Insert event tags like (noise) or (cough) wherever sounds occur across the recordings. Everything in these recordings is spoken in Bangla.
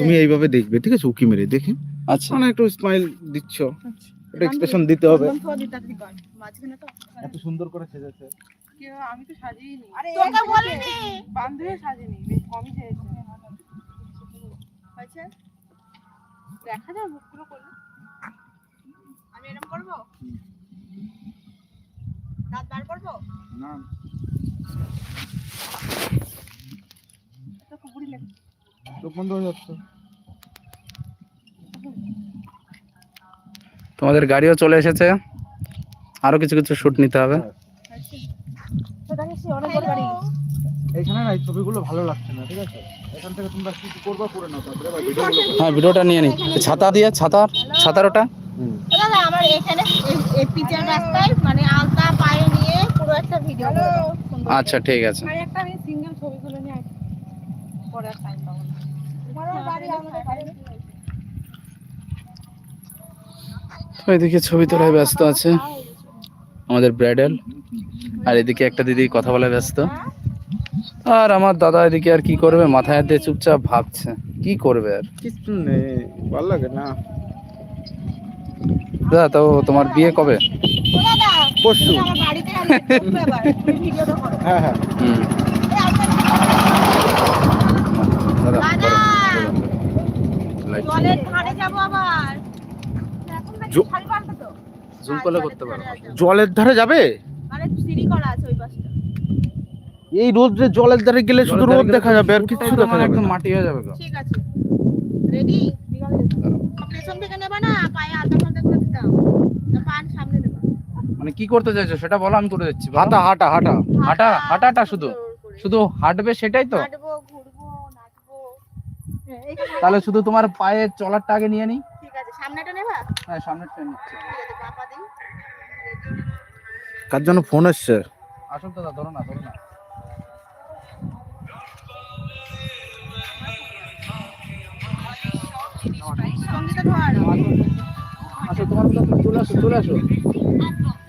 তুমি এইভাবে দেখবে ঠিক আছে? উকি মেরে দেখে। আচ্ছা। মানে একটু স্মাইল দিচ্ছ। আচ্ছা। একটা এক্সপ্রেশন দিতে হবে। এত সুন্দর করে সেজেছে। আমি তো সাজিয়ে নি তোকে বলিনি! বান্ধবী বেশ কমই চেয়েছে হয়েছে? দেখা যায় মুখগুলো করলে আমি এরকম করব? দাঁত বার করব? না। তো কুকুরি লেগে চোখ বন্ধ হয়ে যাচ্ছে। তোমাদের গাড়িও চলে এসেছে। আরও কিছু কিছু শুট নিতে হবে। অনেক বড় গাড়ি এখানে না ছবিগুলো ভালো লাগছে না ঠিক আছে? এখান থেকে তোমরা কিছু করবা করে নাও তারপরে আবার ভিডিওগুলো করো। হ্যাঁ ভিডিওটা নিয়ে নি। ছাতা দিয়ে ছাতার ছাতার ওটা? দাদা আমার এখানে এই- এই রাস্তায় মানে আলতা পায়ে নিয়ে পুরো একটা ভিডিও করে দাও সুন্দর আচ্ছা ঠিক আছে। আর একটা আমি সিঙ্গেল ছবি নিয়ে আসি পরে আর টাইম পাবো না। আমার বাড়ি আমাদের বাড়ি। ওইদিকে ছবি তোলায় ব্যস্ত আছে। আমাদের ব্রাইডাল। আর এদিকে একটা দিদি কথা বলে ব্যস্ত। আর আমার দাদা এদিকে আর কি করবে? মাথায় হাত দিয়ে চুপচাপ ভাবছে। কি করবে আর? কিছু নেই ভালো লাগে না। দাদা তো তোমার বিয়ে কবে? ও দাদা পরশু। তুমি আমার জুম হ্যাঁ, জলের করতে পারো। ধারে জলের ধারে যাবে? মানে সিঁড়ি করা আছে ওই পাশটা এই রোদ্রে জলের ধারে গেলে শুধু রোদ দেখা যাবে আর কিছু দেখা যাবে একদম মাটি হয়ে যাবে ঠিক আছে। রেডি পেছন থেকে নেবা না পায়ে আলতা ফালতা করে দিতাম পান সামনে দেবা মানে কি করতে চাইছো সেটা বলো আমি করে দিচ্ছি। হাঁটা হাঁটা হাঁটা। হাঁটা হাঁটাটা শুধু। শুধু হাঁটবে সেটাই তো হাঁটবো ঘুরবো নাচবো হ্যাঁ, এইখানে তাহলে শুধু তোমার পায়ে চলারটা আগে নিয়ে নিই। ঠিক আছে সামনেটা নেবা? হ্যাঁ নিচ্ছে। কার জন্য ফোন এসছে? আসুন দাদা ধরো না ধরো না। সঙ্গীতা তোমার চলে আসো চলে আসো।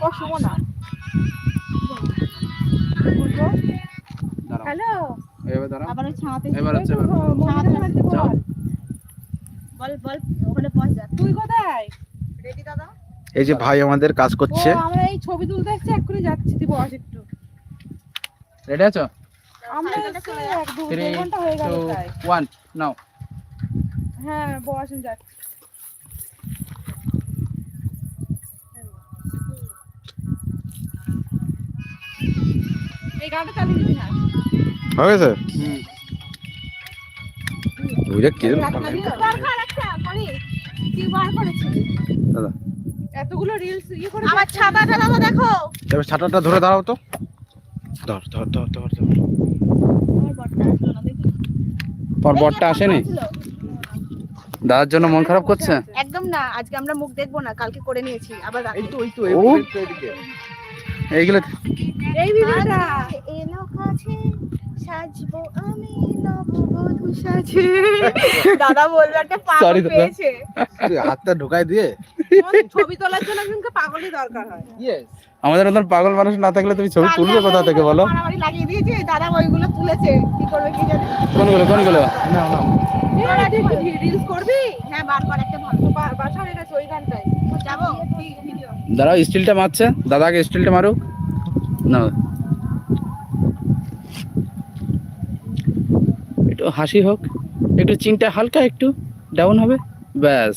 ও শুভ না। হ্যালো। এবার দাঁড়াও। আবার ওই এবার হচ্ছে এবার। বল। বল ওখানে পৌঁছ যা। তুই কোথায়? রেডি দাদা? এই যে ভাই আমাদের কাজ করছে। আমরা এই ছবি তুলতে এসেছি এক্ষুনি যাচ্ছি তুই বস একটু। রেডি আছো? আমরা সাইকেলটা এসেছি চলে যা। এক দু ঘণ্টা হয়ে গেল নাও হ্যাঁ যাচ্ছি। এই গানটা চালিয়ে দিবি না? হয়ে গেছে? বুঝে কি দাদা। এতগুলো রিলস ইয়ে করে আমার ছাতাটা দাদা দেখো। এবার ছাতাটা ধরে দাঁড়াও তো। ধর ধর ধর ধর ধর। আমার বটটা আসলো না দেখি তোর বরটা আসেনি? দাদার জন্য মন খারাপ করছে? একদম না আজকে আমরা মুখ দেখব না কালকে করে নিয়েছি আবার। এই তো এই তো ও। এইগুলো এই ভিডিওটা। এলো কাছে। সাজবো আমি নববধূ সাজে। (laughs) দাদা বলল একটা পাগল পেয়েছে। তুই হাতটা ঢুকাই দিয়ে। ছবি তোলার জন্য একজনকে পাগলই দরকার হয়। আমাদের মতন পাগল মানুষ না থাকলে তুমি ছবি তুলবে কোথা থেকে বলো? লাগিয়ে দিয়েছে দাদা ওইগুলো তুলেছে। কি করবে কি জানি? কোনগুলো কোনগুলো? না না। রিলস করবি? হ্যাঁ বার বার একটা ভালো বাসা ওই গানটাই যাব? ভিডিও। দাঁড়াও স্টিলটা মারছে। দাদাকে স্টিলটা মারুক। না। একটু হাসি হোক একটু চিনটা হালকা একটু ডাউন হবে ব্যাস।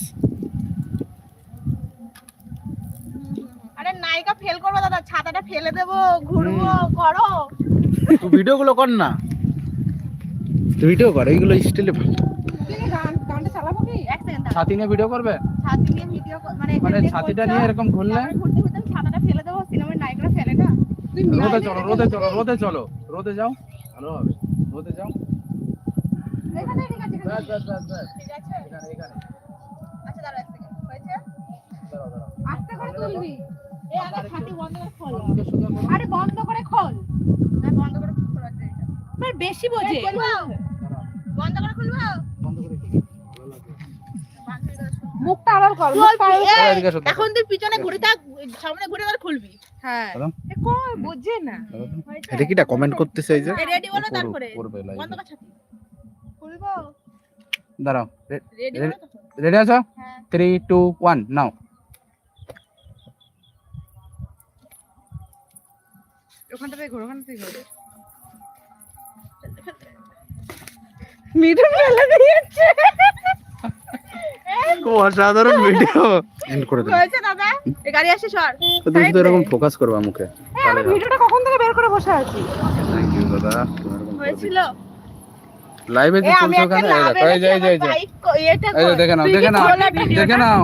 আরে নায়িকা ফেল করব দাদা ছাতাটা ফেলে দেবো ঘুরবো করো। তুই ভিডিও গুলো কর না। তুই ভিডিও কর এইগুলো স্টিলে তুই কি গান গানটা চালাবো কি? এক ছাতি নিয়ে ভিডিও করবে? ছাতি নিয়ে ভিডিও মানে মানে ছাতিটা নিয়ে এরকম ঘুরলে? ঘুরতে ঘুরতে ছাতাটা ফেলে দেবো সিনেমার নায়িকরা ফেলে না। রোদে চলো রোদে চলো রোদে চলো রোদে যাও। ভালো হবে রোদে যাও। ব্যাস ব্যাস ব্যাস ব্যাস। ঠিক আছে? এখানে এখানে। আচ্ছা দাঁড়া এক সেকেন্ড হয়েছে? দাঁড়াও দাঁড়াও। আস্তে করে তুলবি। এই আগে ছাতি বন্ধ করে খোল। আরে বন্ধ করে খোল। না বন্ধ করে খোলা যায় এটা। বেশি বোঝে। খুলবো? বন্ধ করে খুলবো? বন্ধ করে ভালো লাগবে। মুখটা আবার কর আবার- এখন তুই পিছনে ঘুরে থাক সামনে ঘুরে এবার খুলবি। হ্যাঁ? এ বোঝে না। এটা কিটা কমেন্ট করতেছে এই যে? রেডি বলো তারপরে। বন্ধ। ছাতি। খুলবো? দাঁড়াও। রেডি রে- রেডি আছো? হ্যাঁ। থ্রি টু ওয়ান নাও অসাধারণ ভিডিও এন্ড করে দাদা এ গাড়ি আসে সর। তুমি তো এরকম ফোকাস করবা মুখে। আমি ভিডিওটা কখন থেকে বের করে বসে আছি? থ্যাংক ইউ দাদা। হয়েছিল। লাইভে যে চলছে ওখানে? এই লাভ দেখো, এই যে এই যে এই যে। এই যে দেখে নাও দেখে নাও দেখে নাও।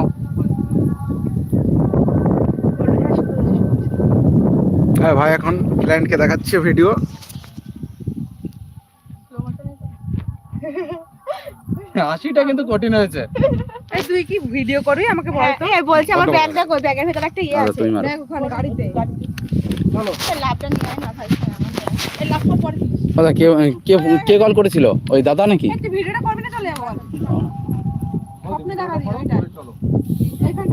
হ্যাঁ ভাই এখন ক্লায়েন্টকে দেখাচ্ছে ভিডিও আশিটা কিন্তু কঠিন হয়েছে। এই তুই কি ভিডিও করবি? আমাকে বল তো। হ্যাঁ বলছে আমার ব্যাগ বড়? দেখো ব্যাগের ভেতরে একটা ইয়ে আচ্ছা, আছে। মারো। ওখানে গাড়িতে। চলো। এই লাভটা নিয়ে আয় না ভাই এই লাভটা পরে দাদা কে কে কে কল করেছিল? ওই দাদা নাকি? তুই ভিডিওটা করবি না চলে এখন স্বপ্নে দেখা দিই ওইটা। চলো। এখানে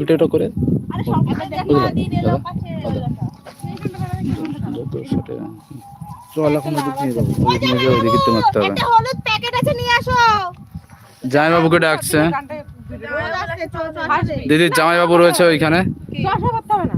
ভিডিওটা করে। আরে দেখা। দিল চল এখন ওদিক নিয়ে যাব। ওদিক নিয়ে যাব ওদিকে তো মারতে হবে। একটা হলুদ প্যাকেট আছে নিয়ে আসো। জামাই বাবুকে ডাকছে। দিদির জামাই বাবু রয়েছে ওইখানে। চাষও করতে হবে না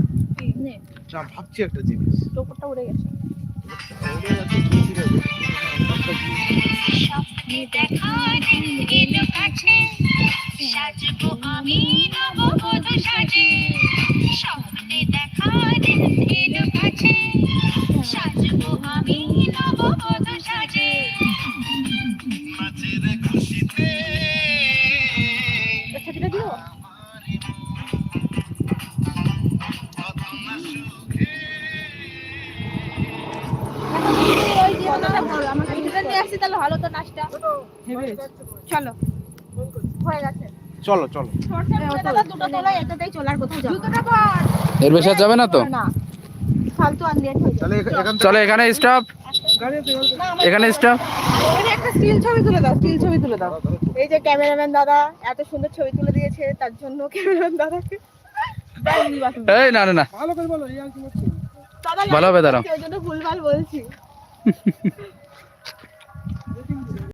ভালো তো নাচটা। চলো। হয়ে গেছে। চলো চলো। শর্টটা দুটো তোলাই এটাতেই কোথাও যাব। না। এর বেশি আর যাবে না তো? না ফালতু হয়ে যাবে। চলো এখানে স্টপ এখানে স্টপ ওই একটা স্টিল ছবি তুলে দাও স্টিল ছবি তুলে দাও। এই যে ক্যামেরাম্যান দাদা এত সুন্দর ছবি তুলে দিয়েছে তার জন্য ক্যামেরাম্যান দাদাকে। এই না না না। ভালো করে বলো ভালো হবে দাঁড়াও। ওই জন্য ভুলভাল বলছি। (laughs)